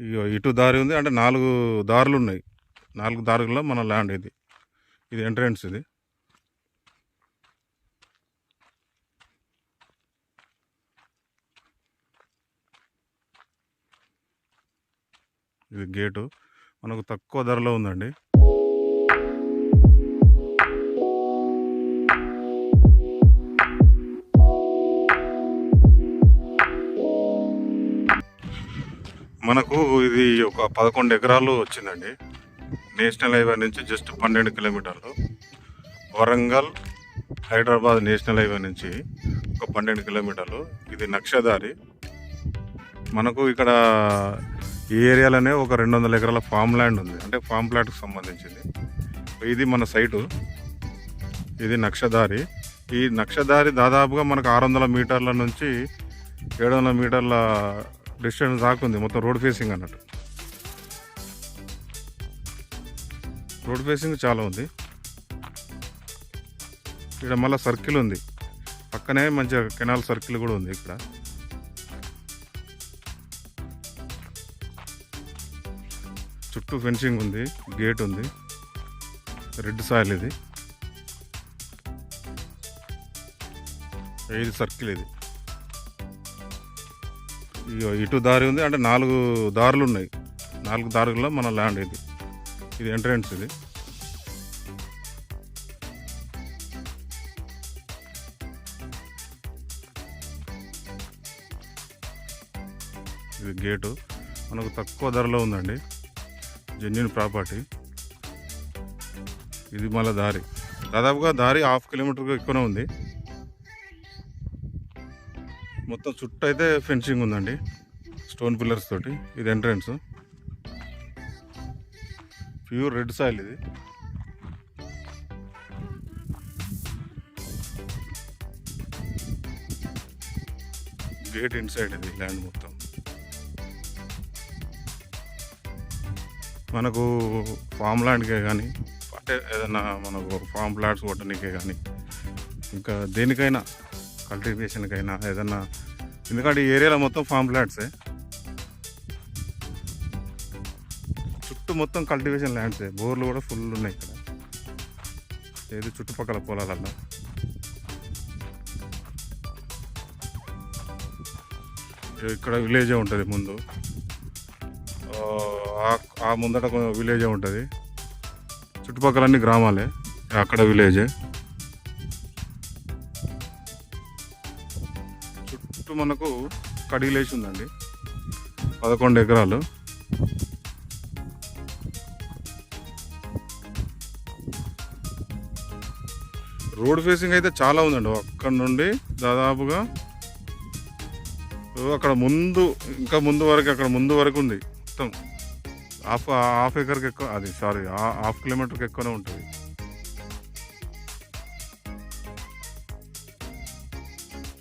ఇగో ఇటు దారి ఉంది. అంటే నాలుగు దారులు ఉన్నాయి. నాలుగు దారుల్లో మన ల్యాండ్ ఇది. ఇది ఎంట్రన్స్ ఇది. ఇది గేటు. మనకు తక్కువ ధరలో ఉందండి. మనకు ఇది ఒక పదకొండు ఎకరాలు వచ్చిందండి. నేషనల్ హైవే నుంచి జస్ట్ పన్నెండు కిలోమీటర్లు. వరంగల్ హైదరాబాద్ నేషనల్ హైవే నుంచి ఒక పన్నెండు కిలోమీటర్లు. ఇది నక్షదారి. మనకు ఇక్కడ ఈ ఏరియాలోనే ఒక రెండు వందల ఎకరాల ఫామ్ ల్యాండ్ ఉంది. అంటే ఫామ్ ప్లాట్కి సంబంధించింది. ఇది మన సైటు ఇది నక్షదారి. ఈ నక్షదారి దాదాపుగా మనకు ఆరు వందల మీటర్ల నుంచి ఏడు వందల మీటర్ల డిస్టెన్స్ దాకా ఉంది. మొత్తం రోడ్ ఫేసింగ్ అన్నట్టు. రోడ్ ఫేసింగ్ చాలా ఉంది. ఇక్కడ మళ్ళీ సర్కిల్ ఉంది. పక్కనే మంచిగా కెనాల్ సర్కిల్ కూడా ఉంది ఇక్కడ. చుట్టూ ఫెన్సింగ్ ఉంది. గేట్ ఉంది. రెడ్ సాయిల్ ఇది. ఇది సర్కిల్ ఇది. ఇటు దారి ఉంది. అంటే నాలుగు దారులు ఉన్నాయి. నాలుగు దారుల్లో మన ల్యాండ్ ఇది. ఇది ఎంట్రన్స్ ఇది. ఇది గేటు. మనకు తక్కువ ధరలో ఉందండి. Genuine property. ఇది మళ్ళీ దారి. దాదాపుగా దారి హాఫ్ కిలోమీటర్ ఎక్కువనే ఉంది. మొత్తం చుట్టూ అయితే ఫెన్సింగ్ ఉందండి. స్టోన్ పిల్లర్స్ తోటి. ఇది ఎంట్రన్స్. ప్యూర్ రెడ్ సాయిల్ ఇది. గేట్ ఇన్సైడ్ ఇది ల్యాండ్ మొత్తం. మనకు ఫామ్ ల్యాండ్కే కానీ అంటే ఏదైనా మనకు ఫామ్ ప్లాట్స్ కొట్టడానికే కానీ ఇంకా దేనికైనా కల్టివేషన్కైనా ఏదన్నా ఎందుకంటే ఈ ఏరియాలో మొత్తం ఫామ్ ప్లాట్సే చుట్టూ మొత్తం కల్టివేషన్ ల్యాండ్సే. బోర్లు కూడా ఫుల్ ఉన్నాయి ఇక్కడ. ఏది చుట్టుపక్కల పొలాలల్లో ఇక్కడ విలేజే ఉంటుంది ముందు. ఆ ముందట విలేజే ఉంటుంది. చుట్టుపక్కల అన్ని గ్రామాలే. అక్కడ విలేజే. చుట్టూ మనకు కడిగిలేసి ఉందండి. పదకొండు ఎకరాలు. రోడ్ ఫేసింగ్ అయితే చాలా ఉందండి. అక్కడ నుండి దాదాపుగా అక్కడ ముందు ఇంకా ముందు వరకు అక్కడ ముందు వరకు ఉంది. మొత్తం. హాఫ్ హాఫ్ ఎకర్కి ఎక్కువ అది సారీ హాఫ్ కిలోమీటర్కి ఎక్కువనే ఉంటుంది.